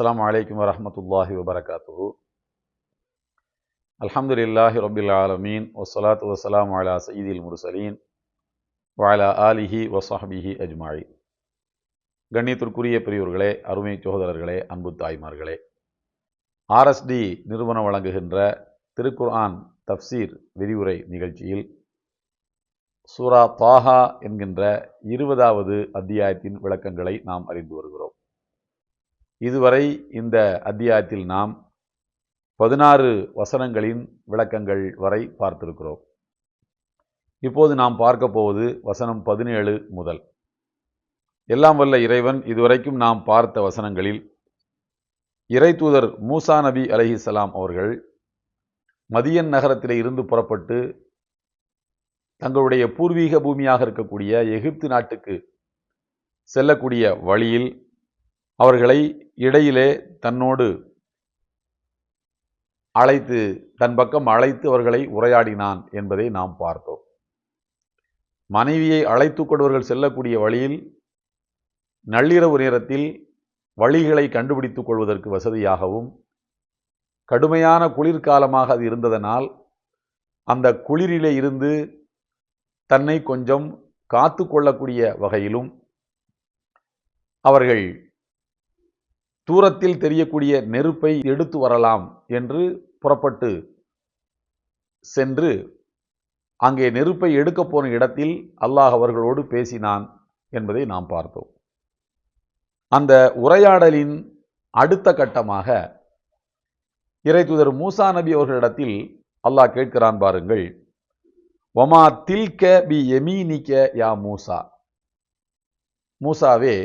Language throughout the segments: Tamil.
السلام عليكم ورحمة الله وبركاته الحمد لله رب العالمين والصلاة والسلام على سيد المرسلين وعلى آله وصحبه أجمعين கண்ணியத்திற்குரிய பெரியோர்களே அருமை சகோதரர்களே அன்பு தாய்மார்களே ஆர்எஸ்டி நிறுவனம் வழங்குகின்ற திருக்குர்ஆன் தப்சீர் விரிவுரை நிகழ்ச்சியில் சூரா தாஹா என்கின்ற இருபதாவது அத்தியாயத்தின் விளக்கங்களை நாம் அறிந்து வருகிறோம் இதுவரை இந்த அத்தியாயத்தில் நாம் பதினாறு வசனங்களின் விளக்கங்கள் வரை பார்த்திருக்கிறோம். இப்போது நாம் பார்க்க போவது வசனம் பதினேழு முதல். எல்லாம் வல்ல இறைவன் இதுவரைக்கும் நாம் பார்த்த வசனங்களில் இறை தூதர் மூசா நபி அலஹிசலாம் அவர்கள் மதியன் நகரத்திலே இருந்து புறப்பட்டு தங்களுடைய பூர்வீக பூமியாக இருக்கக்கூடிய எகிப்து நாட்டுக்கு செல்லக்கூடிய வழியில் அவர்களை இடையிலே தன்னோடு அழைத்து தன் பக்கம் அழைத்து அவர்களை உரையாடினான் என்பதை நாம் பார்த்தோம். மனைவியை அழைத்து கொண்டவர்கள் செல்லக்கூடிய வழியில் நள்ளிரவு நேரத்தில் வழிகளை கண்டுபிடித்துக் கொள்வதற்கு வசதியாகவும் கடுமையான குளிர்காலமாக அது இருந்ததனால் அந்த குளிரிலே இருந்து தன்னை கொஞ்சம் காத்து கொள்ளக்கூடிய வகையிலும் அவர்கள் தூரத்தில் தெரியக்கூடிய நெருப்பை எடுத்து வரலாம் என்று புறப்பட்டு சென்று அங்கே நெருப்பை எடுக்கப் போன இடத்தில் அல்லாஹ் அவர்களோடு பேசினான் என்பதை நாம் பார்த்தோம். அந்த உரையாடலின் அடுத்த கட்டமாக இறை தூதர் மூசா நபி அவர்களிடத்தில் அல்லாஹ் கேட்கிறான் பாருங்கள். ஒமா தில்க பி எமீனிக்க யா மூசா? மூசாவே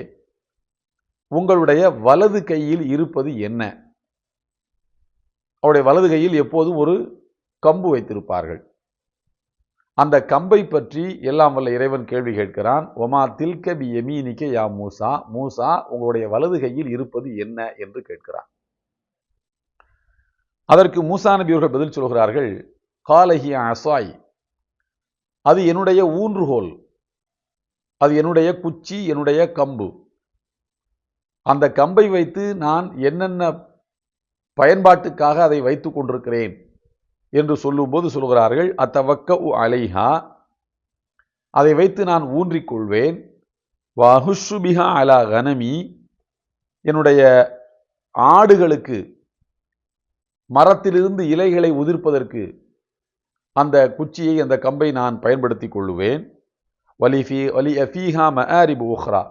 உங்களுடைய வலது கையில் இருப்பது என்ன? அவருடைய வலது கையில் எப்போதும் ஒரு கம்பு வைத்திருப்பார்கள். அந்த கம்பை பற்றி எல்லாம் வல்ல இறைவன் கேள்வி கேட்கிறான். ஒமா தில்க பி எமீனிக்க யா மூசா? மூசா உங்களுடைய வலது கையில் இருப்பது என்ன? என்று கேட்கிறான். அதற்கு மூசா நபி அவர்கள் பதில் சொல்கிறார்கள் காலஹி அசாய். அது என்னுடைய ஊன்றுகோல். அது என்னுடைய குச்சி என்னுடைய கம்பு. அந்த கம்பை வைத்து நான் என்னென்ன பயன்பாட்டுக்காக அதை வைத்து கொண்டிருக்கிறேன் என்று சொல்லும்போது சொல்கிறார்கள் அத்தவக்க உ அலைஹா அதை வைத்து நான் ஊன்றிக்கொள்வேன் வஹுஷுபிஹா அலா கனமி என்னுடைய ஆடுகளுக்கு மரத்திலிருந்து இலைகளை உதிர்ப்பதற்கு அந்த குச்சியை அந்த கம்பை நான் பயன்படுத்தி கொள்ளுவேன் வலிஃபி வலி அஃபீஹா மஆரிபு உஹ்ரா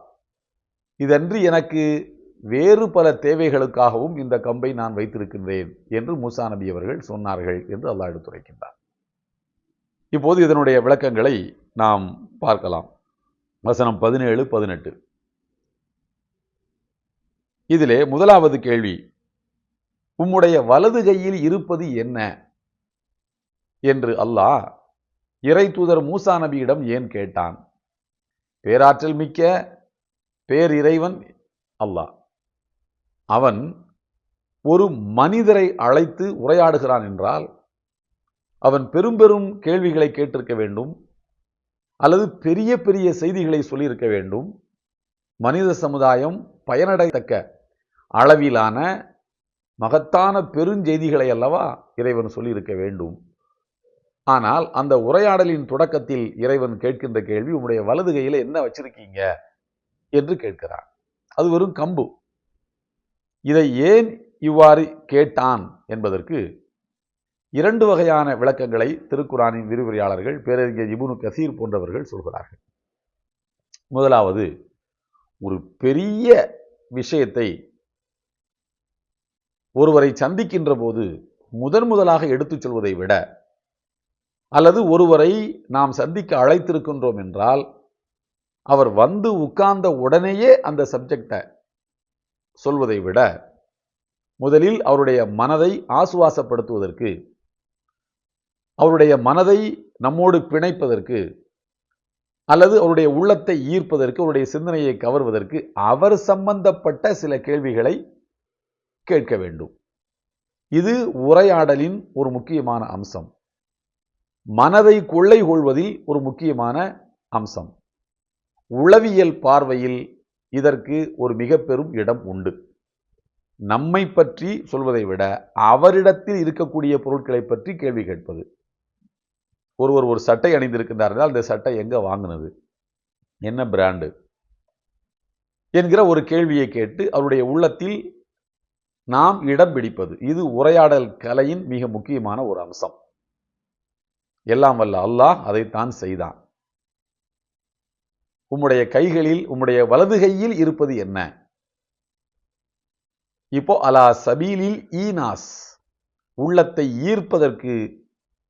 இதன்றி எனக்கு வேறு பல தேவைகளுக்காகவும் இந்த கம்பை நான் வைத்திருக்கின்றேன் என்று மூசா நபி அவர்கள் சொன்னார்கள் என்று அல்லாஹ் எடுத்துரைக்கின்றார். இப்போது இதனுடைய விளக்கங்களை நாம் பார்க்கலாம். வசனம் பதினேழு பதினெட்டு. இதிலே முதலாவது கேள்வி உம்முடைய வலது கையில் இருப்பது என்ன? என்று அல்லாஹ் இறை தூதர் மூசா நபியிடம் ஏன் கேட்டான்? பேராற்றல் மிக்க பேரிறைவன் அல்லாஹ். அவன் ஒரு மனிதரை அழைத்து உரையாடுகிறான் என்றால் அவன் பெரும் பெரும் கேள்விகளை கேட்டிருக்க வேண்டும் அல்லது பெரிய பெரிய செய்திகளை சொல்லியிருக்க வேண்டும். மனித சமுதாயம் பயனடையத்தக்க அளவிலான மகத்தான பெருஞ்செய்திகளை அல்லவா இறைவன் சொல்லியிருக்க வேண்டும். ஆனால் அந்த உரையாடலின் தொடக்கத்தில் இறைவன் கேட்கின்ற கேள்வி உங்களுடைய வலது கையில் என்ன வச்சிருக்கீங்க? என்று கேட்கிறான். அது வெறும் கம்பு. இதை ஏன் இவ்வாறு கேட்டான் என்பதற்கு இரண்டு வகையான விளக்கங்களை திருக்குறானின் விரிவுரையாளர்கள் பேரறிஞர் இபுனு கசீர் போன்றவர்கள் சொல்கிறார்கள். முதலாவது ஒரு பெரிய விஷயத்தை ஒருவரை சந்திக்கின்ற போது முதன் முதலாக எடுத்துச் சொல்வதை விட அல்லது ஒருவரை நாம் சந்திக்க அழைத்திருக்கின்றோம் என்றால் அவர் வந்து உட்கார்ந்த உடனேயே அந்த சப்ஜெக்டை சொல்வதை விட முதலில் அவருடைய மனதை ஆசுவாசப்படுத்துவதற்கு அவருடைய மனதை நம்மோடு பிணைப்பதற்கு அல்லது அவருடைய உள்ளத்தை ஈர்ப்பதற்கு அவருடைய சிந்தனையை கவர்வதற்கு அவர் சம்பந்தப்பட்ட சில கேள்விகளை கேட்க வேண்டும். இது உரையாடலின் ஒரு முக்கியமான அம்சம். மனதை கொள்ளை கொள்வதில் ஒரு முக்கியமான அம்சம். உளவியல் பார்வையில் இதற்கு ஒரு மிக பெரும் இடம் உண்டு. நம்மை பற்றி சொல்வதை விட அவரிடத்தில் இருக்கக்கூடிய பொருட்களை பற்றி கேள்வி கேட்பது. ஒருவர் ஒரு சட்டை அணிந்திருக்கின்றார் என்றால் இந்த சட்டை எங்கே வாங்கினது? என்ன பிராண்டு? என்கிற ஒரு கேள்வியை கேட்டு அவருடைய உள்ளத்தில் நாம் இடம் பிடிப்பது. இது உரையாடல் கலையின் மிக முக்கியமான ஒரு அம்சம். எல்லாம் வல்ல அல்லாஹ் அதைத்தான் செய்தான். உம்முடைய கைகளில் உம்முடைய வலது கையில் இருப்பது என்ன? இப்போ அலா சபீலில் ஈனாஸ். உள்ளத்தை ஈர்ப்பதற்கு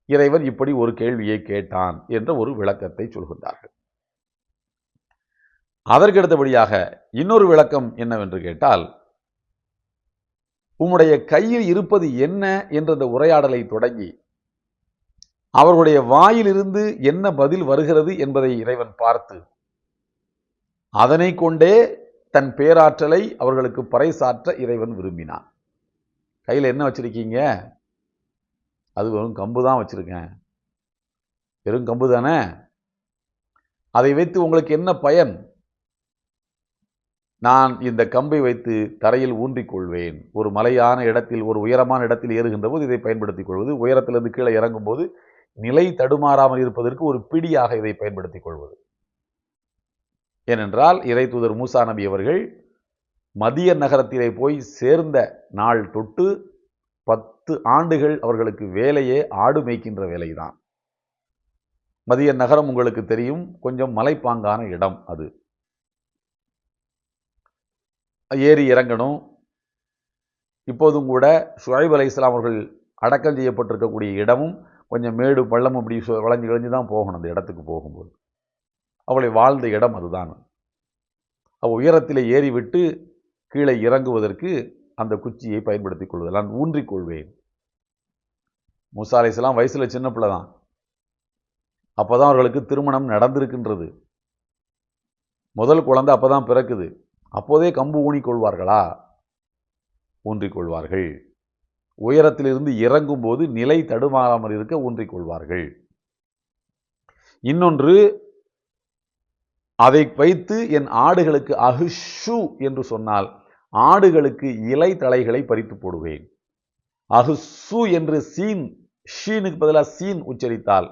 இறைவன் இப்படி ஒரு கேள்வியை கேட்டான் என்ற ஒரு விளக்கத்தை சொல்கின்றார்கள். அதற்கு அடுத்தபடியாக இன்னொரு விளக்கம் என்னவென்று கேட்டால் உம்முடைய கையில் இருப்பது என்ன என்ற அந்த உரையாடலை தொடங்கி அவர்களுடைய வாயிலிருந்து என்ன பதில் வருகிறது என்பதை இறைவன் பார்த்து அதனை கொண்டே தன் பேராற்றலை அவர்களுக்கு பறைசாற்ற இறைவன் விரும்பினான். கையில் என்ன வச்சுருக்கீங்க? அது வெறும் கம்பு தான் வச்சுருக்கேன். வெறும் கம்பு தானே? அதை வைத்து உங்களுக்கு என்ன பயன்? நான் இந்த கம்பை வைத்து தரையில் ஊன்றிக் கொள்வேன். ஒரு மலையான இடத்தில் ஒரு உயரமான இடத்தில் ஏறுகின்ற போது இதை பயன்படுத்திக் கொள்வது உயரத்திலிருந்து கீழே இறங்கும் போது நிலை தடுமாறாமல் இருப்பதற்கு ஒரு பிடியாக இதை பயன்படுத்திக் கொள்வது. ஏனென்றால் இறை தூதர் மூசா நபி அவர்கள் மதிய நகரத்திலே போய் சேர்ந்த நாள் தொட்டு பத்து ஆண்டுகள் அவர்களுக்கு வேலையே ஆடு மேய்க்கின்ற வேலைதான். மதிய நகரம் உங்களுக்கு தெரியும் கொஞ்சம் மலைப்பாங்கான இடம் அது. ஏறி இறங்கணும். இப்போதும் கூட ஷுவைப் அலை இஸ்லாம் அவர்கள் அடக்கம் செய்யப்பட்டிருக்கக்கூடிய இடமும் கொஞ்சம் மேடு பள்ளம் அப்படி சு- வளைஞ்சு கிழஞ்சு தான் போகணும் அந்த இடத்துக்கு போகும்போது. அவளை வாழ்ந்த இடம் அதுதான். அவள் உயரத்திலே ஏறிவிட்டு கீழே இறங்குவதற்கு அந்த குச்சியை பயன்படுத்திக் கொள்வது நான் ஊன்றிக் கொள்வேன். மூசா வயசுல சின்ன பிள்ளை தான். அப்பதான் அவர்களுக்கு திருமணம் நடந்திருக்கின்றது. முதல் குழந்தை அப்பதான் பிறக்குது. அப்போதே கம்பு ஊனிக்கொள்வார்களா ஊன்றிக்கொள்வார்கள் உயரத்திலிருந்து இறங்கும் போது நிலை தடுமாறாமல் இருக்க ஊன்றிக்கொள்வார்கள் இன்னொன்று அதை வைத்து என் ஆடுகளுக்கு அஹுஷு என்று சொன்னால் ஆடுகளுக்கு இலை தலைகளை பறித்து போடுவேன். அஹுசு என்று சீன் ஷீனுக்கு பதிலாக சீன் உச்சரித்தால்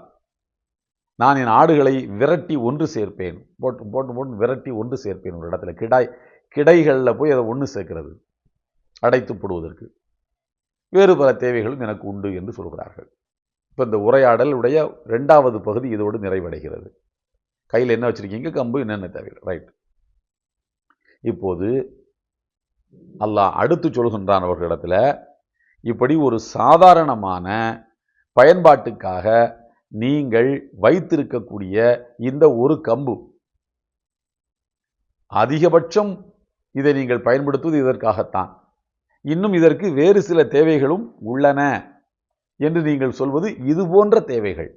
நான் என் ஆடுகளை விரட்டி ஒன்று சேர்ப்பேன். போட்டு போட்டு போட்டு விரட்டி ஒன்று சேர்ப்பேன் ஒரு இடத்துல. கிடாய் கிடைகளில் போய் அதை ஒன்று சேர்க்கிறது. அடைத்து போடுவதற்கு. வேறு பல தேவைகளும் எனக்கு உண்டு என்று சொல்கிறார்கள். இப்போ இந்த உரையாடல் உடைய ரெண்டாவது பகுதி இதோடு நிறைவடைகிறது. கையில் என்ன வச்சுருக்கீங்க? கம்பு என்னென்ன தேவைகள் ரைட் இப்போது அல்லாஹ் அடுத்து சொல்கின்றான் அவர்களிடத்தில் இப்படி ஒரு சாதாரணமான பயன்பாட்டுக்காக நீங்கள் வைத்திருக்கக்கூடிய இந்த ஒரு கம்பு அதிகபட்சம் இதை நீங்கள் பயன்படுத்துவது இதற்காகத்தான். இன்னும் இதற்கு வேறு சில தேவைகளும் உள்ளன என்று நீங்கள் சொல்வது இது போன்ற தேவைகள்.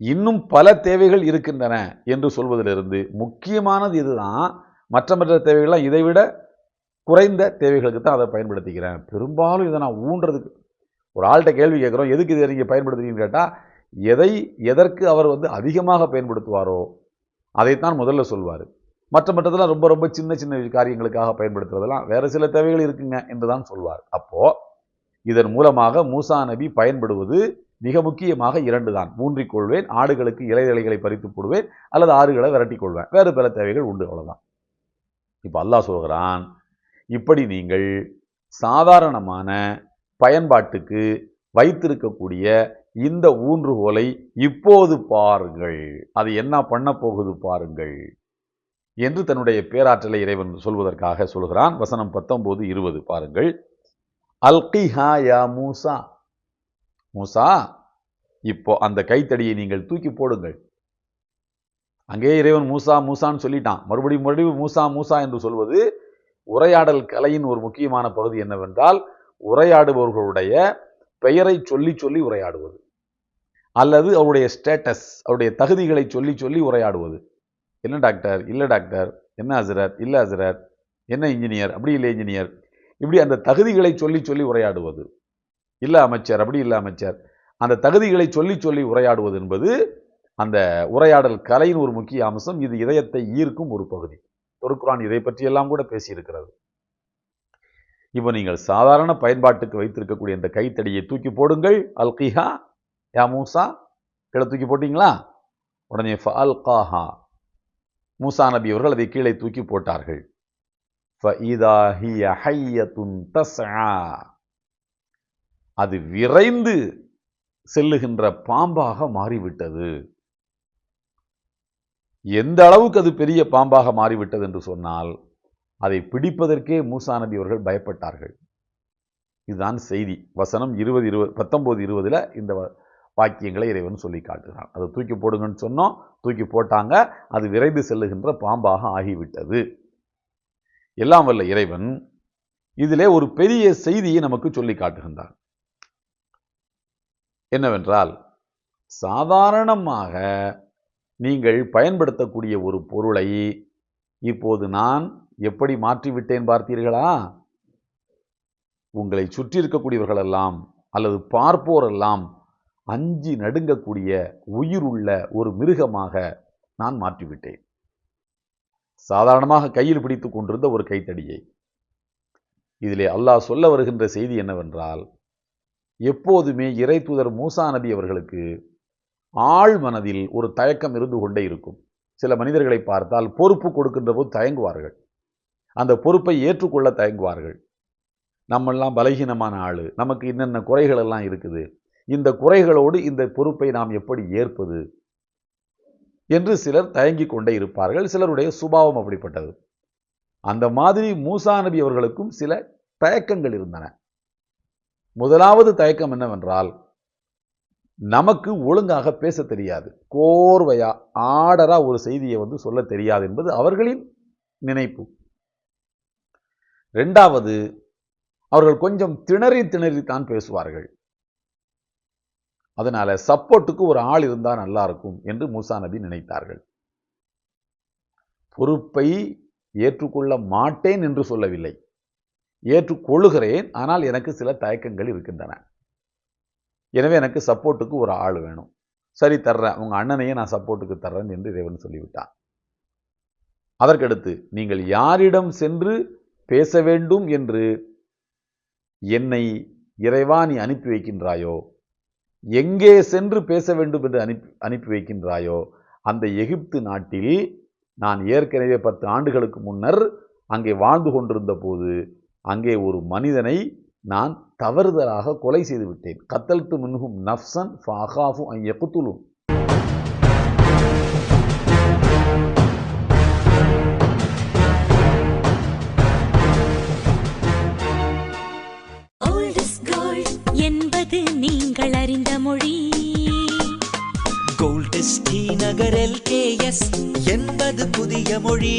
இன்னும் பல தேவைகள் இருக்கின்றன என்று சொல்வதிலிருந்து முக்கியமானது இதுதான். மற்ற மற்ற தேவைகள்லாம் இதை விட குறைந்த தேவைகளுக்கு தான் அதை பயன்படுத்திக்கிறேன். பெரும்பாலும் இதை நான் ஊன்றதுக்கு ஒரு ஆள்கிட்ட கேள்வி கேட்குறோம் எதுக்கு இதை நீங்கள் பயன்படுத்துறீங்கன்னு கேட்டால் எதை எதற்கு அவர் வந்து அதிகமாக பயன்படுத்துவாரோ அதைத்தான் முதல்ல சொல்வார். மற்ற மற்றதெல்லாம் ரொம்ப ரொம்ப சின்ன சின்ன காரியங்களுக்காக பயன்படுத்துறதெல்லாம் வேறு சில தேவைகள் இருக்குங்க என்று தான் சொல்வார். அப்போது இதன் மூலமாக மூசா நபி பயன்படுவது மிக முக்கியமாக இரண்டு தான். ஊன்றிக் கொள்வேன் ஆடுகளுக்கு இலைதலைகளை பறித்து போடுவேன் அல்லது ஆறுகளை விரட்டிக் கொள்வேன். வேறு பல தேவைகள் உண்டு அவ்வளோதான் இப்போ அல்லாஹ் சொல்கிறான் இப்படி நீங்கள் சாதாரணமான பயன்பாட்டுக்கு வைத்திருக்கக்கூடிய இந்த ஊன்றுகோலை இப்போது பாருங்கள். அது என்ன பண்ண போகுது பாருங்கள். என்று தன்னுடைய பேராற்றலை இறைவன் சொல்வதற்காக சொல்கிறான் வசனம் பத்தொம்போது இருபது பாருங்கள். அல்கிஹா யா மூசா. மூசா இப்போ அந்த கைத்தடியை நீங்கள் தூக்கி போடுங்கள். அங்கே இறைவன் மூசா மூசான்னு சொல்லிட்டான். மறுபடியும் மறுபடியும் மூசா மூசா என்று சொல்வது உரையாடல் கலையின் ஒரு முக்கியமான பகுதி என்னவென்றால் உரையாடுபவர்களுடைய பெயரை சொல்லி சொல்லி உரையாடுவது. அல்லது அவருடைய ஸ்டேட்டஸ் அவருடைய தகுதிகளை சொல்லி சொல்லி உரையாடுவது. என்ன டாக்டர்? இல்லை டாக்டர். என்ன ஹசரத்? இல்லை ஹசரத். என்ன இன்ஜினியர் அப்படி இல்லை இன்ஜினியர் இப்படி அந்த தகுதிகளை சொல்லி சொல்லி உரையாடுவது. இல்லை அமைச்சர் அப்படி இல்லை அமைச்சர். அந்த தகுதிகளை சொல்லி சொல்லி உரையாடுவது என்பது அந்த உரையாடல் கலையின் ஒரு முக்கிய அம்சம். இது இதயத்தை ஈர்க்கும் ஒரு பகுதி. திருக்குறான் இதை பற்றியெல்லாம் கூட பேசியிருக்கிறது. இப்போ நீங்கள் சாதாரண பயன்பாட்டுக்கு வைத்திருக்கக்கூடிய இந்த கைத்தடியை தூக்கி போடுங்கள். அல்கிஹா யா மூசா கீழே தூக்கி போட்டிங்களா? உடனே ஃப அல்காஹா மூசா நபி அவர்கள் அதை கீழே தூக்கி போட்டார்கள். ஃப இதா ஹிய தஸ்ஆ. அது விரைந்து செல்லுகின்ற பாம்பாக மாறிவிட்டது. எந்த அளவுக்கு அது பெரிய பாம்பாக மாறிவிட்டது என்று சொன்னால் அதை பிடிப்பதற்கே மூசா நபி அவர்கள் பயப்பட்டார்கள். இதுதான் செய்தி. வசனம் இருபது இருபது பத்தொன்பது இருபதுல இந்த வ- வாக்கியங்களை இறைவன் சொல்லி காட்டுகிறான். அதை தூக்கி போடுங்கன்னு சொன்னோம் தூக்கி போட்டாங்க அது விரைந்து செல்லுகின்ற பாம்பாக ஆகிவிட்டது. எல்லாம் வல்ல இறைவன் இதிலே ஒரு பெரிய செய்தியை நமக்கு சொல்லி காட்டுகின்றார் என்னவென்றால் சாதாரணமாக நீங்கள் பயன்படுத்தக்கூடிய ஒரு பொருளை இப்போது நான் எப்படி மாற்றிவிட்டேன் பார்த்தீர்களா? உங்களை சுற்றி இருக்கக்கூடியவர்களெல்லாம் அல்லது பார்ப்போரெல்லாம் அஞ்சி நடுங்கக்கூடிய உயிருள்ள ஒரு மிருகமாக நான் மாற்றிவிட்டேன். சாதாரணமாக கையில் பிடித்துக் கொண்டிருந்த ஒரு கைத்தடியை. இதிலே அல்லாஹ் சொல்ல வருகின்ற செய்தி என்னவென்றால் எப்போதுமே இறை தூதர் மூசா நபி அவர்களுக்கு ஆள் மனதில் ஒரு தயக்கம் இருந்து கொண்டே இருக்கும். சில மனிதர்களை பார்த்தால் பொறுப்பு கொடுக்கின்ற போது தயங்குவார்கள். அந்த பொறுப்பை ஏற்றுக்கொள்ள தயங்குவார்கள். நம்மெல்லாம் பலகீனமான ஆள். நமக்கு என்னென்ன குறைகள் எல்லாம் இருக்குது? இந்த குறைகளோடு இந்த பொறுப்பை நாம் எப்படி ஏற்பது? என்று சிலர் தயங்கிக் கொண்டே இருப்பார்கள். சிலருடைய சுபாவம் அப்படிப்பட்டது. அந்த மாதிரி மூசா நபி அவர்களுக்கும் சில தயக்கங்கள் இருந்தன. முதலாவது தயக்கம் என்னவென்றால் நமக்கு ஒழுங்காக பேச தெரியாது. கோர்வையா ஆர்டரா ஒரு செய்தியை வந்து சொல்ல தெரியாது என்பது அவர்களின் நினைப்பு. ரெண்டாவது அவர்கள் கொஞ்சம் திணறி திணறி தான் பேசுவார்கள். அதனால சப்போர்ட்டுக்கு ஒரு ஆள் இருந்தா நல்லா இருக்கும் என்று மூசா நபி நினைத்தார்கள். பொறுப்பை ஏற்றுக்கொள்ள மாட்டேன் என்று சொல்லவில்லை. ஏற்றுக்கொள்ளுகிறேன். ஆனால் எனக்கு சில தயக்கங்கள் இருக்கின்றன. எனவே எனக்கு சப்போர்ட்டுக்கு ஒரு ஆள் வேணும். சரி தர்றேன். உங்கள் அண்ணனையே நான் சப்போர்ட்டுக்கு தர்றேன் என்று இறைவன் சொல்லிவிட்டான். அதற்கடுத்து நீங்கள் யாரிடம் சென்று பேச வேண்டும் என்று என்னை இறைவா நீ அனுப்பி வைக்கின்றாயோ? எங்கே சென்று பேச வேண்டும் என்று அனுப்பி அனுப்பி வைக்கின்றாயோ? அந்த எகிப்து நாட்டில் நான் ஏற்கனவே பத்து ஆண்டுகளுக்கு முன்னர் அங்கே வாழ்ந்து கொண்டிருந்த போது அங்கே ஒரு மனிதனை நான் தவறுதலாக கொலை செய்து விட்டேன். கத்தல்த்து மின்ஹும் நஃப்சன் ஃபாகாஃபு ஐ யகுத்துலும் Old is gold என்பது நீங்கள் அறிந்த மொழி. கோல்டஸ் டி நகர் எல்கேஎஸ் என்பது புதிய மொழி.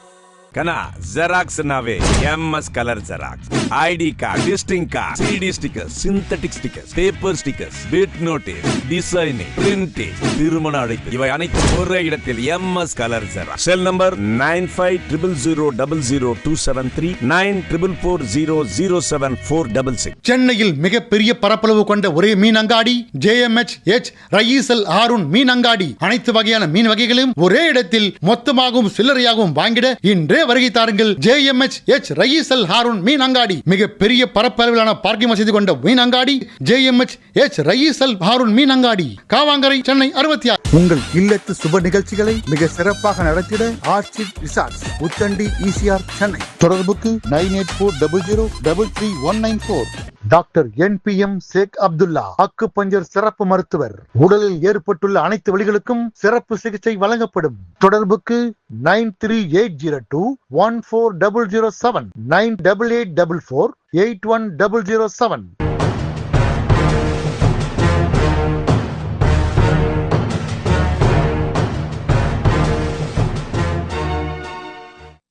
கனா ஜெராக்ஸ்னாவே MS colour xerox ID card visiting card CD stickers synthetic stickers paper sticker bit notice designing printing திருமண அழைப்பு. இவை அனைத்தும் ஒரே இடத்தில் MS colour xerox cell number nine five triple zero double zero two seven three nine triple four zero zero seven four double six சென்னையில் மிகப்பெரிய பரப்பளவு கொண்ட ஒரே மீன் அங்காடி ஜேஎம்எச் எச் ரயீசல் ஆருண் மீன் அங்காடி அனைத்து வகையான மீன் வகைகளையும் ஒரே இடத்தில் மொத்தமாகவும் சில்லறையாகவும் வாங்கிட இன்று வருகை தாருங்கள். J M H H Rayees Al Haroon மீன் அங்காடி மிக பெரிய பரப்பளவிலான பார்க்கிங் வசதி கொண்ட மீன் அங்காடி J M H H Rayees Al Haroon மீன் அங்காடி காவாங்கரை சென்னை அறுபத்தி ஆறு. உங்கள் இல்லத்து சுப நிகழ்ச்சிகளை மிக சிறப்பாக நடத்திட arch resorts Uthandi ECR Chennai. தொடர்புக்கு nine eight four double zero double three one nine four. Doctor N P M Sheikh Abdullah acupuncture சிறப்பு மருத்துவர். உடலில் ஏற்பட்டுள்ள அனைத்து வழிகளுக்கும் சிறப்பு சிகிச்சை வழங்கப்படும். தொடர்புக்கு nine three eight zero two one four double zero seven nine double eight double four eight one double zero seven.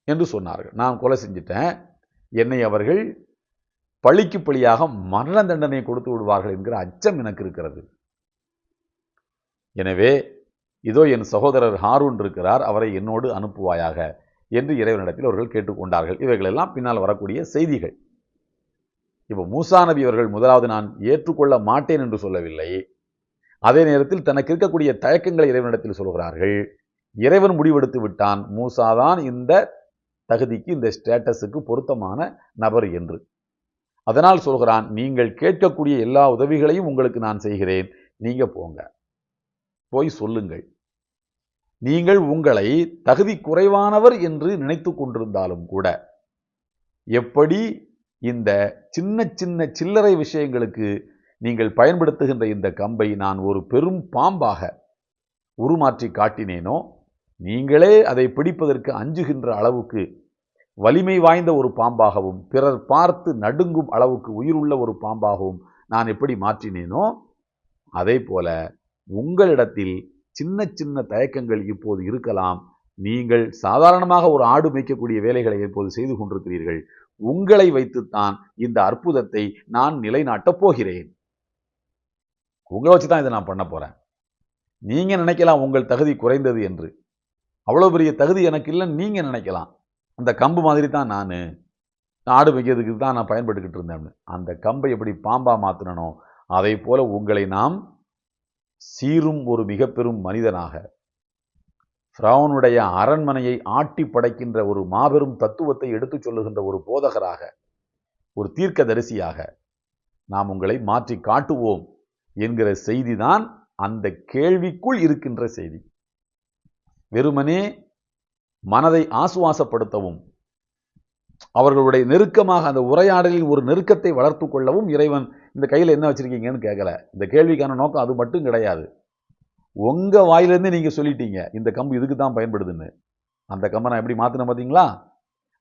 என்று சொன்னார்கள். நான் கொலை செஞ்சிட்டேன். என்னை அவர்கள் பழிக்கு பழியாக மரண தண்டனை கொடுத்து விடுவார்கள் என்கிற அச்சம் எனக்கு இருக்கிறது. எனவே இதோ என் சகோதரர் ஹாரூன் இருக்கிறார் அவரை என்னோடு அனுப்புவாயாக என்று இறைவனிடத்தில் அவர்கள் கேட்டுக்கொண்டார்கள். இவைகளெல்லாம் பின்னால் வரக்கூடிய செய்திகள். இப்போ மூசா நபி அவர்கள் முதலாவது நான் ஏற்றுக்கொள்ள மாட்டேன் என்று சொல்லவில்லை. அதே நேரத்தில் தனக்கு இருக்கக்கூடிய தயக்கங்களை இறைவனிடத்தில் சொல்கிறார்கள். இறைவன் முடிவெடுத்து விட்டான். மூசாதான் இந்த தகுதிக்கு இந்த ஸ்டேட்டஸுக்கு பொருத்தமான நபர் என்று. அதனால் சொல்கிறான் நீங்கள் கேட்கக்கூடிய எல்லா உதவிகளையும் உங்களுக்கு நான் செய்கிறேன். நீங்க போங்க. போய் சொல்லுங்கள். நீங்கள் உங்களை தகுதி குறைவானவர் என்று நினைத்து கொண்டிருந்தாலும் கூட எப்படி இந்த சின்ன சின்ன சில்லறை விஷயங்களுக்கு நீங்கள் பயன்படுத்துகின்ற இந்த கம்பை நான் ஒரு பெரும் பாம்பாக உருமாற்றி காட்டினேனோ நீங்களே அதை பிடிப்பதற்கு அஞ்சுகின்ற அளவுக்கு வலிமை வாய்ந்த ஒரு பாம்பாகவும் பிறர் பார்த்து நடுங்கும் அளவுக்கு உயிருள்ள ஒரு பாம்பாகவும் நான் எப்படி மாற்றினேனோ அதே போல உங்களிடத்தில் சின்ன சின்ன தயக்கங்கள் இப்போது இருக்கலாம். நீங்கள் சாதாரணமாக ஒரு ஆடு மேய்க்கக்கூடிய வேலைகளை இப்போது செய்து கொண்டிருக்கிறீர்கள். உங்களை வைத்துத்தான் இந்த அற்புதத்தை நான் நிலைநாட்டப் போகிறேன். உங்களை வச்சு தான் இதை நான் பண்ண போறேன். நீங்க நினைக்கலாம் உங்கள் தகுதி குறைந்தது என்று. அவ்வளவு பெரிய தகுதி எனக்கு இல்லைன்னு நீங்க நினைக்கலாம். அந்த கம்பு மாதிரி தான் நான். ஆடு வைக்கிறதுக்கு தான் நான் பயன்பட்டுக்கிட்டு இருந்தேன் அந்த கம்பை எப்படி பாம்பா மாத்தினனோ அதை போல உங்களை நாம் சீரும் ஒரு மிக பெரும் மனிதனாக. ஃப்ரௌனுடைய அரண்மனையை ஆட்டி படைக்கின்ற ஒரு மாபெரும் தத்துவத்தை எடுத்துச் சொல்லுகின்ற ஒரு போதகராக ஒரு தீர்க்கதரிசியாக நாம் உங்களை மாற்றி காட்டுவோம் என்கிற செய்திதான் அந்த கேள்விக்குள் இருக்கின்ற செய்தி. வெறுமனே மனதை ஆசுவாசப்படுத்தவும் அவர்களுடைய நெருக்கமாக அந்த உரையாடலில் ஒரு நெருக்கத்தை வளர்த்து கொள்ளவும் இறைவன் இந்த கையில் என்ன வச்சுருக்கீங்கன்னு கேட்கல இந்த கேள்விக்கான நோக்கம் அது மட்டும் கிடையாது. உங்கள் வாயிலேருந்து நீங்கள் சொல்லிட்டீங்க இந்த கம்பு இதுக்கு தான் பயன்படுதுன்னு. அந்த கம்பை நான் எப்படி மாற்றினேன் பார்த்தீங்களா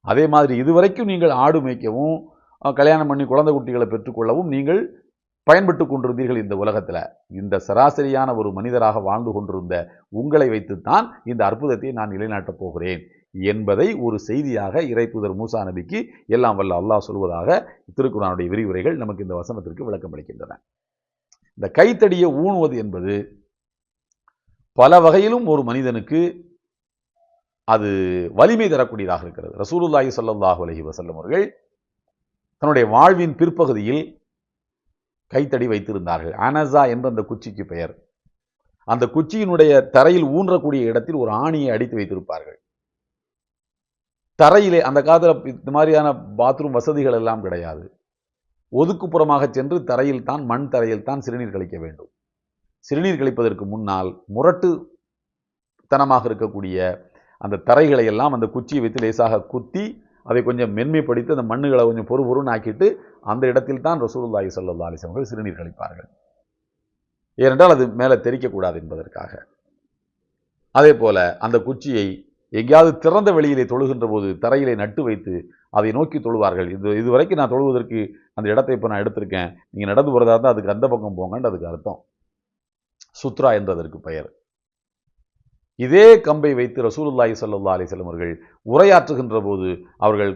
அதே மாதிரி இதுவரைக்கும் நீங்கள் ஆடு மேய்க்கவும் கல்யாணம் பண்ணி குழந்தை குட்டிகளை பெற்றுக்கொள்ளவும் நீங்கள் பயன்பட்டு கொண்டிருந்தீர்கள் இந்த உலகத்தில். இந்த சராசரியான ஒரு மனிதராக வாழ்ந்து கொண்டிருந்த உங்களை வைத்துத்தான் இந்த அற்புதத்தை நான் நிலைநாட்டப் போகிறேன் என்பதை ஒரு செய்தியாக இறைப்புதர் மூசா நபிக்கு எல்லாம் வல்ல அல்லாஹ் சொல்வதாக திருக்குறானுடைய விரிவுரைகள் நமக்கு இந்த வசனத்திற்கு விளக்கம் அளிக்கின்றன. இந்த கைத்தடியை ஊணுவது என்பது பல வகையிலும் ஒரு மனிதனுக்கு அது வலிமை தரக்கூடியதாக இருக்கிறது. ரசூலுல்லாஹி ஸல்லல்லாஹு அலஹி வசல்லம் அவர்கள் தன்னுடைய வாழ்வின் பிற்பகுதியில் கைத்தடி வைத்திருந்தார்கள். அனசா என்ற அந்த குச்சிக்கு பெயர். அந்த குச்சியினுடைய தரையில் ஊன்றக்கூடிய இடத்தில் ஒரு ஆணியை அடித்து வைத்திருப்பார்கள். தரையிலே அந்த காலத்தில் இந்த மாதிரியான பாத்ரூம் வசதிகள் எல்லாம் கிடையாது. ஒதுக்குப்புறமாக சென்று தரையில் தான் மண் தரையில் தான் சிறுநீர் கழிக்க வேண்டும். சிறுநீர் கழிப்பதற்கு முன்னால் முரட்டு தனமாக இருக்கக்கூடிய அந்த தரைகளை எல்லாம் அந்த குச்சியை வைத்து லேசாக குத்தி அதை கொஞ்சம் மென்மைப்படுத்தி அந்த மண்ணுகளை கொஞ்சம் பொறு பொறுன்னு ஆக்கிட்டு அந்த இடத்தில் தான் ரசூலுல்லாஹி சல்லா அலைஹி சிறுநீர் கழிப்பார்கள். ஏனென்றால் அது மேலே தெரிக்கக்கூடாது என்பதற்காக. அதே போல் அந்த குச்சியை எங்கேயாவது திறந்த வெளியிலே தொழுகின்ற போது தரையிலே நட்டு வைத்து அதை நோக்கி தொழுவார்கள். இது இதுவரைக்கும் நான் தொழுவதற்கு அந்த இடத்தை இப்போ நான் எடுத்திருக்கேன். நீங்கள் நடந்து போகிறதா இருந்தால் அதுக்கு அந்த பக்கம் போங்கன்னு அதுக்கு அர்த்தம். சுத்ரா என்றதற்கு பெயர். இதே கம்பை வைத்து ரசூலுல்லாஹி சல்லா அலிசல்லம் அவர்கள் உரையாற்றுகின்ற போது அவர்கள்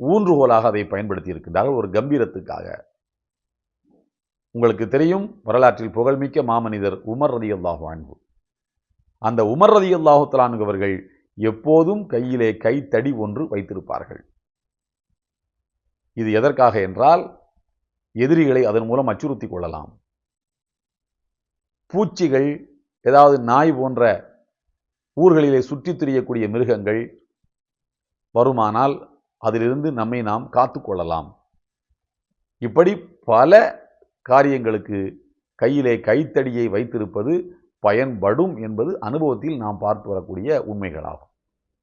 ஊன்றுகோலாக அதை பயன்படுத்தி இருக்கின்றார்கள். ஒரு கம்பீரத்துக்காக. உங்களுக்கு தெரியும் வரலாற்றில் புகழ்மிக்க மாமனிதர் உமர் ரலியல்லாஹு அன்பு அந்த உமர் ரதி தஆலா அவர்கள் எப்போதும் கையிலே கைத்தடி ஒன்று வைத்திருப்பார்கள். இது எதற்காக என்றால் எதிரிகளை அதன் மூலம் அச்சுறுத்தி கொள்ளலாம். பூச்சிகள் ஏதாவது நாய் போன்ற ஊர்களிலே சுற்றித் திரியக்கூடிய மிருகங்கள் வருமானால் அதிலிருந்து நம்மை நாம் காத்துக்கொள்ளலாம் இப்படி பல காரியங்களுக்கு கையிலே கைத்தடியை வைத்திருப்பது பயன்படும் என்பது அனுபவத்தில் நாம் பார்த்து வரக்கூடிய உண்மைகளாகும்.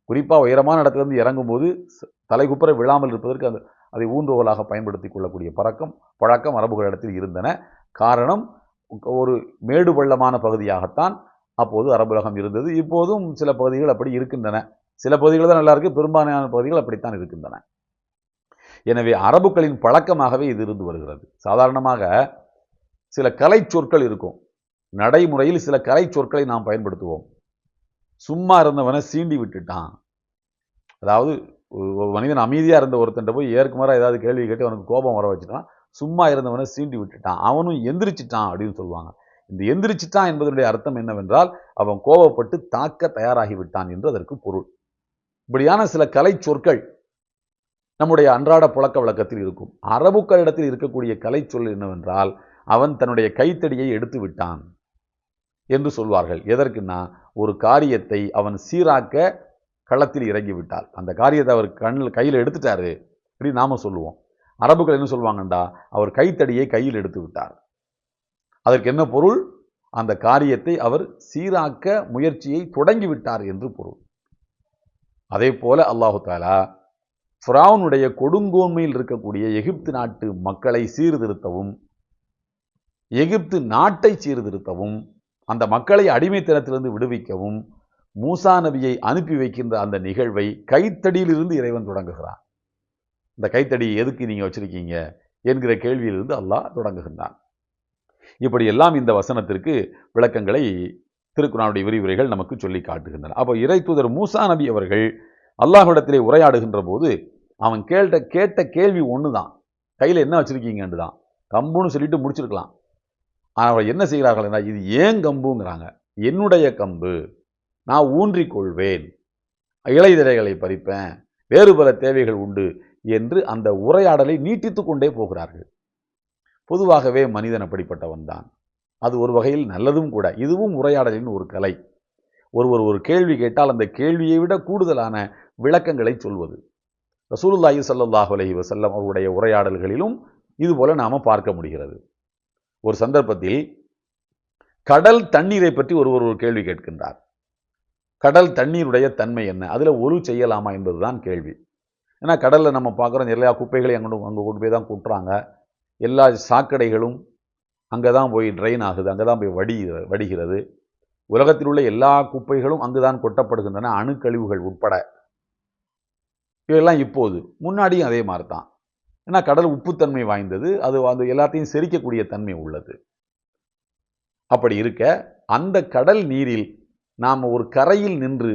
குறிப்பாக உயரமான இடத்திலிருந்து இறங்கும்போது ச- தலைகுப்புற விழாமல் இருப்பதற்கு அந்த அதை ஊன்றுகோலாக பயன்படுத்தி கொள்ளக்கூடிய பழக்கம் பழக்கம் அரபுகளிடத்தில் இருந்தன. காரணம் ஒரு மேடு பள்ளமான பகுதியாகத்தான் அப்போது அரபுலகம் இருந்தது. இப்போதும் சில பகுதிகள் அப்படி இருக்கின்றன. சில பகுதிகள் தான் நல்லா இருக்குது பெரும்பாலான பகுதிகள் அப்படித்தான் இருக்கின்றன. எனவே அரபுக்களின் பழக்கமாகவே இது இருந்து வருகிறது. சாதாரணமாக சில கலை சொற்கள் இருக்கும். நடைமுறையில் சில கலை சொற்களை நாம் பயன்படுத்துவோம். சும்மா இருந்தவனை சீண்டி விட்டுட்டான். அதாவது ஒரு மனிதன் அமைதியாக இருந்த ஒருத்தன்ட்ட போய் ஏற்குமாறாக ஏதாவது கேள்வி கேட்டு அவனுக்கு கோபம் வர வச்சுட்டான் சும்மா இருந்தவனை சீண்டி விட்டுட்டான். அவனும் எந்திரிச்சிட்டான் அப்படின்னு சொல்லுவாங்க. இந்த எந்திரிச்சிட்டான் என்பதனுடைய அர்த்தம் என்னவென்றால் அவன் கோபப்பட்டு தாக்க தயாராகி விட்டான் என்று அதற்கு பொருள். இப்படியான சில கலை சொற்கள் நம்முடைய அன்றாட புழக்க வழக்கத்தில் இருக்கும். அரபுக்களிடத்தில் இருக்கக்கூடிய கலை சொல் என்னவென்றால் அவன் தன்னுடைய கைத்தடியை எடுத்து விட்டான் என்று சொல்வார்கள். எதற்குன்னா ஒரு காரியத்தை அவன் சீராக்க களத்தில் இறங்கி விட்டால் அந்த காரியத்தை அவர் கண்ணில் கையில் எடுத்துட்டாரு. அப்படின்னு நாம சொல்லுவோம். அரபுகள் என்ன சொல்லுவாங்கண்டா அவர் கைத்தடியை கையில் எடுத்து விட்டார். அதற்கு என்ன பொருள்? அந்த காரியத்தை அவர் சீராக்க முயற்சியை தொடங்கி விட்டார் என்று பொருள். அதே போல அல்லாஹு தாலா ஃபிரௌனுடைய கொடுங்கோன்மையில் இருக்கக்கூடிய எகிப்து நாட்டு மக்களை சீர்திருத்தவும் எகிப்து நாட்டை சீர்திருத்தவும் அந்த மக்களை அடிமைத்தனத்திலிருந்து விடுவிக்கவும் மூசா நபியை அனுப்பி வைக்கின்ற அந்த நிகழ்வை கைத்தடியிலிருந்து இறைவன் தொடங்குகிறான். இந்த கைத்தடி எதுக்கு நீங்க வச்சிருக்கீங்க? என்கிற கேள்வியிலிருந்து அல்லாஹ் தொடங்குகின்றான். இப்படியெல்லாம் இந்த வசனத்திற்கு விளக்கங்களை திருக்குறானுடைய விரிவுரைகள் நமக்கு சொல்லி காட்டுகின்றன. அப்போ இறை தூதர் மூசா நபி அவர்கள் அல்லாஹிடத்திலே உரையாடுகின்ற போது அவன் கேட்ட கேட்ட கேள்வி ஒன்று தான் கையில் என்ன வச்சிருக்கீங்கன்னு தான் கம்புன்னு சொல்லிட்டு முடிச்சிருக்கலாம். ஆனால் அவர் என்ன செய்கிறார்கள் என்றால் இது ஏன் கம்புங்கிறாங்க. என்னுடைய கம்பு நான் ஊன்றிக் கொள்வேன் இலைதிரைகளை பறிப்பேன் வேறு பல தேவைகள் உண்டு என்று அந்த உரையாடலை நீட்டித்து கொண்டே போகிறார்கள். பொதுவாகவே மனிதன் அப்படிப்பட்டவன் தான். அது ஒரு வகையில் நல்லதும் கூட. இதுவும் உரையாடலின் ஒரு கலை. ஒருவர் ஒரு கேள்வி கேட்டால் அந்த கேள்வியை விட கூடுதலான விளக்கங்களை சொல்வது. ரசூலுல்லாஹி ஸல்லல்லாஹு அலஹி வசல்லம் அவருடைய உரையாடல்களிலும் இதுபோல நாம பார்க்க முடிகிறது. ஒரு சந்தர்ப்பத்தில் கடல் தண்ணீரை பற்றி ஒருவர் ஒரு கேள்வி கேட்கின்றார். கடல் தண்ணீருடைய தன்மை என்ன? அதில் ஒரு செய்யலாமா என்பதுதான் கேள்வி. ஏன்னா கடலில் நம்ம பார்க்குறோம் நிறையா குப்பைகளையும் அங்கே அங்கே கொண்டு போய் தான் கொட்டுறாங்க. எல்லா சாக்கடைகளும் அங்கே தான் போய் ட்ரெயின் ஆகுது அங்கே தான் போய் வடி வடிகிறது. உலகத்தில் உள்ள எல்லா குப்பைகளும் அங்கு தான் கொட்டப்படுகின்றன அணுக்கழிவுகள் உட்பட. இதெல்லாம் இப்போது முன்னாடியும் அதே மாதிரி தான் ஏன்னா கடல் உப்புத்தன்மை வாய்ந்தது அது அந்த எல்லாத்தையும் செரிக்கக்கூடிய தன்மை உள்ளது. அப்படி இருக்க அந்த கடல் நீரில் நாம் ஒரு கரையில் நின்று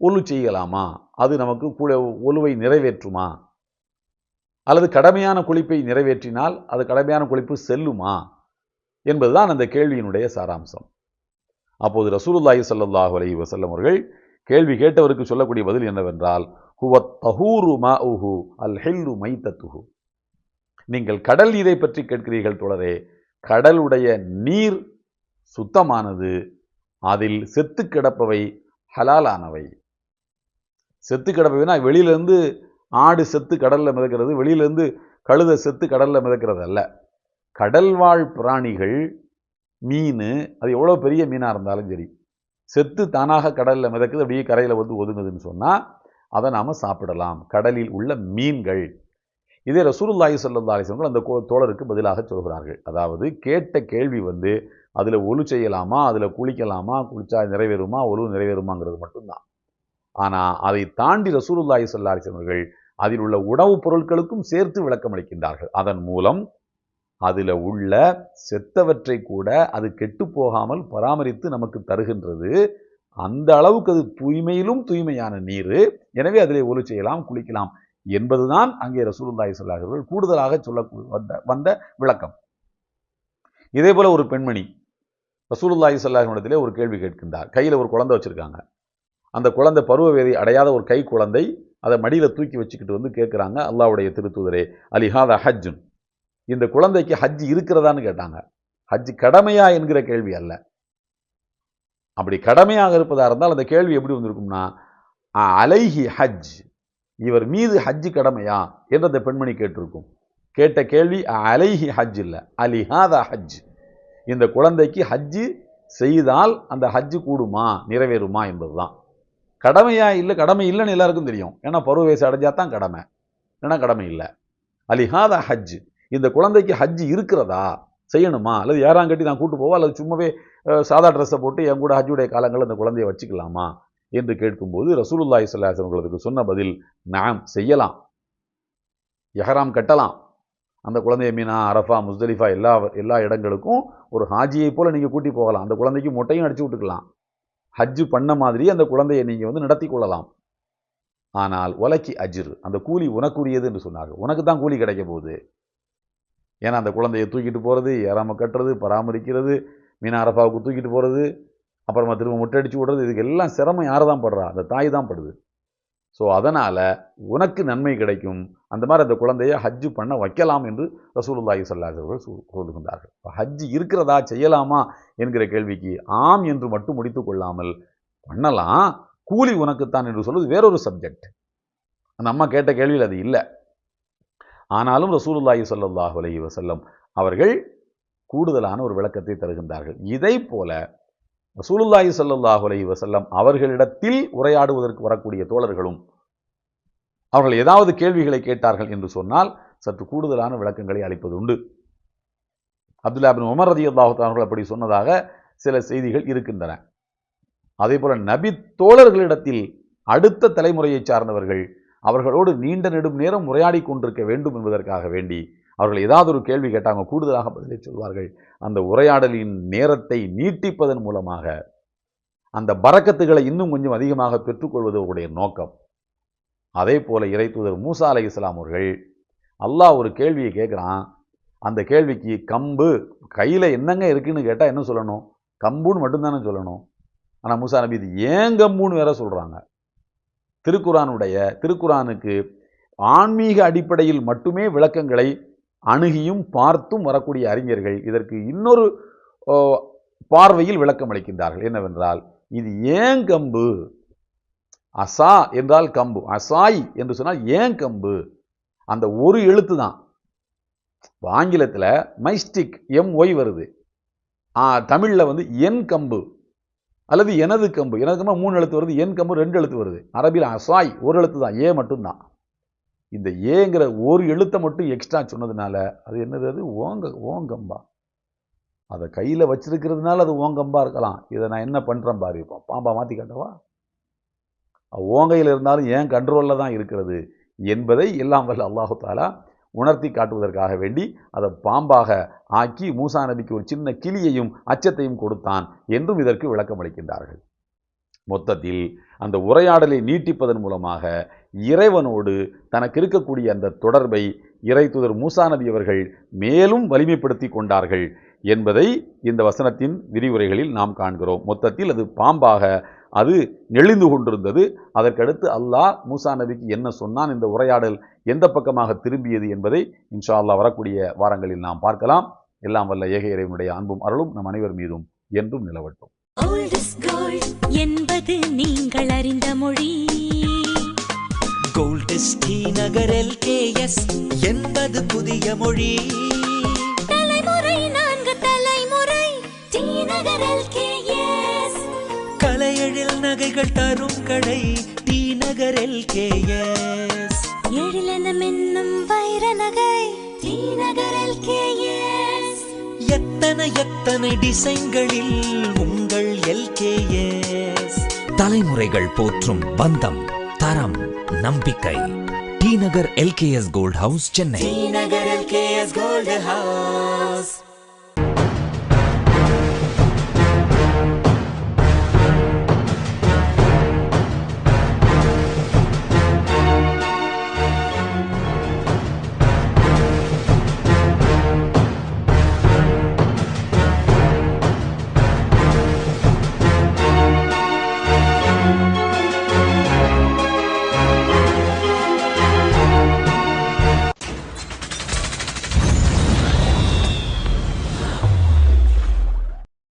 ஒலு செய்யலாமா? அது நமக்கு கூட ஒலுவை நிறைவேற்றுமா? அல்லது கடமையான குளிப்பை நிறைவேற்றினால் அது கடமையான குளிப்பு செல்லுமா என்பதுதான் அந்த கேள்வியினுடைய சாராம்சம். அப்போது ரசூலுல்லாஹி சல்லாஹ் அலி வசல்லம் அவர்கள் கேள்வி கேட்டவருக்கு சொல்லக்கூடிய பதில் என்னவென்றால் ஹுவ தஹூரு மாஉஹு அல் ஹில்லு மைத்தத்துஹு. நீங்கள் கடல் நீரை பற்றி கேட்கிறீர்கள் தொடரே கடலுடைய நீர் சுத்தமானது அதில் செத்து கிடப்பவை ஹலாலானவை. செத்து கிடப்பவைனா வெளியிலேருந்து ஆடு செத்து கடலில் மிதக்கிறது வெளியிலேருந்து கழுதை செத்து கடலில் மிதக்கிறது அல்ல. கடல்வாழ் பிராணிகள் மீன் அது எவ்வளோ பெரிய மீனாக இருந்தாலும் சரி செத்து தானாக கடலில் மிதக்குது அப்படியே கரையில் வந்து ஒதுங்குதுன்னு சொன்னால் அதை நாம் சாப்பிடலாம். கடலில் உள்ள மீன்கள். இதே ரசூலுல்லாஹி ஸல்லல்லாஹு அலைஹி அந்த கோ- தோழருக்கு பதிலாக சொல்கிறார்கள். அதாவது கேட்ட கேள்வி வந்து அதில் ஒலு செய்யலாமா? அதில் குளிக்கலாமா? குளிச்சா நிறைவேறுமா? ஒலு நிறைவேறுமாங்கிறது மட்டும்தான். ஆனால் அதை தாண்டி ரசூலுல்லாஹி ஸல்லல்லாஹு அவர்கள் அதில் உள்ள உணவுப் பொருட்களுக்கும் சேர்த்து விளக்கம் அளிக்கின்றார்கள் அதன் மூலம் அதில் உள்ள செத்தவற்றை கூட அது கெட்டு போகாமல் பராமரித்து நமக்கு தருகின்றது. அந்த அளவுக்கு அது தூய்மையிலும் தூய்மையான நீர். எனவே அதிலே ஒலி செய்யலாம் குளிக்கலாம் என்பதுதான் அங்கே ரசூலுல்லாஹி ஸல்லல்லாஹு கூடுதலாக சொல்ல வந்த வந்த விளக்கம். இதே போல ஒரு பெண்மணி ரசூலுல்லாஹி ஸல்லல்லாஹு ஒரு கேள்வி கேட்கின்றார். கையில் ஒரு குழந்தை வச்சிருக்காங்க. அந்த குழந்தை பருவவேதி அடையாத ஒரு கை குழந்தை அதை மடியில் தூக்கி வச்சுக்கிட்டு வந்து கேட்குறாங்க அல்லாவுடைய திருத்தூதரே அலிஹாத ஹஜ்ஜுன். இந்த குழந்தைக்கு ஹஜ் இருக்கிறதான்னு கேட்டாங்க. ஹஜ் கடமையா என்கிற கேள்வி அல்ல. அப்படி கடமையாக இருப்பதா இருந்தால் அந்த கேள்வி எப்படி வந்திருக்கும்னா அ, அலைஹி ஹஜ் இவர் மீது ஹஜ் கடமையா என்று அந்த பெண்மணி கேட்டிருக்கும். கேட்ட கேள்வி அலைஹி ஹஜ் இல்லை. அலிஹாதா ஹஜ் இந்த குழந்தைக்கு ஹஜ்ஜு செய்தால் அந்த ஹஜ்ஜு கூடுமா நிறைவேறுமா என்பதுதான். கடமையா இல்லை கடமை இல்லைன்னு எல்லாருக்கும் தெரியும். ஏன்னா பருவ வயசு அடைஞ்சா தான் கடமை. இல்லைன்னா கடமை இல்லை. அலிஹாதா ஹஜ். இந்த குழந்தைக்கு ஹஜ் இருக்கிறதா? செய்யணுமா? அல்லது யாராம் கட்டி நான் கூட்டு போவா? அல்லது சும்மாவே சாதா ட்ரெஸ்ஸை போட்டு என் கூட ஹஜ்ஜுடைய காலங்களில் அந்த குழந்தைய வச்சுக்கலாமா? என்று கேட்கும்போது ரசூலுல்லாய் ஸல்லல்லாஹு அலைஹி சொன்ன பதில் நாம் செய்யலாம். எஹராம் கட்டலாம். அந்த குழந்தைய மீனா அரஃபா முஸ்தலிஃபா எல்லா எல்லா இடங்களுக்கும் ஒரு ஹாஜியை போல நீங்கள் கூட்டி போகலாம். அந்த குழந்தைக்கு மொட்டையும் அடிச்சு விட்டுக்கலாம். ஹஜ்ஜு பண்ண மாதிரி அந்த குழந்தையை நீங்கள் வந்து நடத்தி கொள்ளலாம். ஆனால் உலக்கி அஜிர் அந்த கூலி உனக்குரியது என்று சொன்னார்கள். உனக்கு தான் கூலி கிடைக்க போகுது. ஏன்னா அந்த குழந்தையை தூக்கிட்டு போகிறது ஏறாமல் கட்டுறது பராமரிக்கிறது மீனா தூக்கிட்டு போகிறது அப்புறமா திரும்ப முட்டடிச்சு விடுறது இதுக்கு எல்லாம் சிரமம் யாரை தான் படுறா? அந்த தாய் தான் படுது. ஸோ அதனால் உனக்கு நன்மை கிடைக்கும். அந்த மாதிரி அந்த குழந்தையை ஹஜ்ஜு பண்ண வைக்கலாம் என்று ரசூலுல்லாஹி ஸல்லல்லாஹு அவர்கள் சொல்லுகின்றார்கள் இப்போ ஹஜ்ஜு இருக்கிறதா செய்யலாமா என்கிற கேள்விக்கு ஆம் என்று மட்டும் முடித்து கொள்ளாமல் பண்ணலாம். கூலி உனக்குத்தான் என்று சொல்வது வேறொரு சப்ஜெக்ட் அந்த அம்மா கேட்ட கேள்வியில் அது இல்லை. ஆனாலும் ரசூலுல்லாஹி ஸல்லல்லாஹு அலைஹி வசல்லம் அவர்கள் கூடுதலான ஒரு விளக்கத்தை தருகின்றார்கள். இதை போல ரசூலுல்லாஹி சல்லாஹ் அலி வசல்லம் அவர்களிடத்தில் உரையாடுவதற்கு வரக்கூடிய தோழர்களும் அவர்கள் ஏதாவது கேள்விகளை கேட்டார்கள் என்று சொன்னால் சற்று கூடுதலான விளக்கங்களை அளிப்பது உண்டு. அப்துல்லாபின் உமர் ரதி அவர்கள் அப்படி சொன்னதாக சில செய்திகள் இருக்கின்றன. அதே போல நபி தோழர்களிடத்தில் அடுத்த தலைமுறையைச் சார்ந்தவர்கள் அவர்களோடு நீண்ட நெடும் நேரம் உரையாடி கொண்டிருக்க வேண்டும் என்பதற்காக வேண்டி அவர்கள் ஏதாவது ஒரு கேள்வி கேட்டாங்க கூடுதலாக பதிலை சொல்வார்கள். அந்த உரையாடலின் நேரத்தை நீட்டிப்பதன் மூலமாக அந்த பறக்கத்துகளை இன்னும் கொஞ்சம் அதிகமாக பெற்றுக்கொள்வது அவருடைய நோக்கம். அதே போல இறைத்துதர் மூசா அலை இஸ்லாம் அவர்கள் அல்லாஹ் ஒரு கேள்வியை கேட்குறான். அந்த கேள்விக்கு கம்பு கையில் என்னங்க இருக்குன்னு கேட்டால் என்ன சொல்லணும்? கம்புன்னு மட்டும்தானே சொல்லணும். ஆனால் மூசா நபி இது ஏன் கம்புன்னு வேற சொல்கிறாங்க திருக்குறானுடைய திருக்குரானுக்கு ஆன்மீக அடிப்படையில் மட்டுமே விளக்கங்களை அணுகியும் பார்த்தும் வரக்கூடிய அறிஞர்கள் இதற்கு இன்னொரு ஓ, பார்வையில் விளக்கம் அளிக்கின்றார்கள். என்னவென்றால் இது ஏன் கம்பு? அசா என்றால் கம்பு. அசாய் என்று சொன்னால் ஏன் கம்பு? அந்த ஒரு எழுத்து தான். ஆங்கிலத்தில் மைஸ்டிக் எம் ஒய் வருது தமிழில் வந்து என் கம்பு அல்லது எனது கம்பு. எனது கம்பு மூணு எழுத்து வருது என் கம்பு ரெண்டு எழுத்து வருது. அரபியில் அசாய் ஒரு எழுத்து தான் ஏ மட்டும்தான். இந்த ஏங்கிற ஒரு எழுத்தை மட்டும் எக்ஸ்ட்ரா சொன்னதுனால அது என்னது அது? ஓங்க ஓங்கம்பா. அதை கையில் வச்சிருக்கிறதுனால அது ஓங்கம்பா இருக்கலாம். இதை நான் என்ன பண்ணுறேன் பாரு இப்போ பாம்பா மாற்றி காட்டவா? ஓங்கையில் இருந்தாலும் ஏன் கண்ட்ரோலில் தான் இருக்கிறது என்பதை எல்லாம் வல்ல அல்லாஹு தாலா உணர்த்தி காட்டுவதற்காக வேண்டி அதை பாம்பாக ஆக்கி மூசா நபிக்கு ஒரு சின்ன கிளியையும் அச்சத்தையும் கொடுத்தான் என்றும் இதற்கு விளக்கம் அளிக்கின்றார்கள் மொத்தத்தில் அந்த உரையாடலை நீட்டிப்பதன் மூலமாக இறைவனோடு தனக்கு இருக்கக்கூடிய அந்த தொடர்பை இறை தூதர் மூசா நபி அவர்கள் மேலும் வலிமைப்படுத்தி கொண்டார்கள் என்பதை இந்த வசனத்தின் விரிவுரைகளில் நாம் காண்கிறோம். மொத்தத்தில் அது பாம்பாக அது நெளிந்து கொண்டிருந்தது. அதற்கடுத்து அல்லாஹ் மூசா நபிக்கு என்ன சொன்னான் இந்த உரையாடல் எந்த பக்கமாக திரும்பியது என்பதை இன்ஷா அல்லாஹ் வரக்கூடிய வாரங்களில் நாம் பார்க்கலாம். எல்லாம் வல்ல ஏக இறைவனுடைய அன்பும் அருளும் நம் அனைவர் மீதும் என்றும் நிலவட்டும். என்பது நீங்கள் அறிந்த மொழி. கோல்டஸ் டி நகர் எல்கேஎஸ் என்பது புதிய மொழி தலைமுறை நான்கு தலைமுறை டி நகர் LKS. கலையெழில் நகைகள் தரும் கடை டி நகர் எல்கேஎஸ் எழிலென மின்னும் வைர நகை டி நகர் LKS. எத்தனை எத்தனை டிசைன்களில் உங்கள் எல்கேஎஸ் தலைமுறைகள் போற்றும் பந்தம் தரம் நம்பிக்கை T Nagar LKS gold house Chennai T Nagar LKS gold house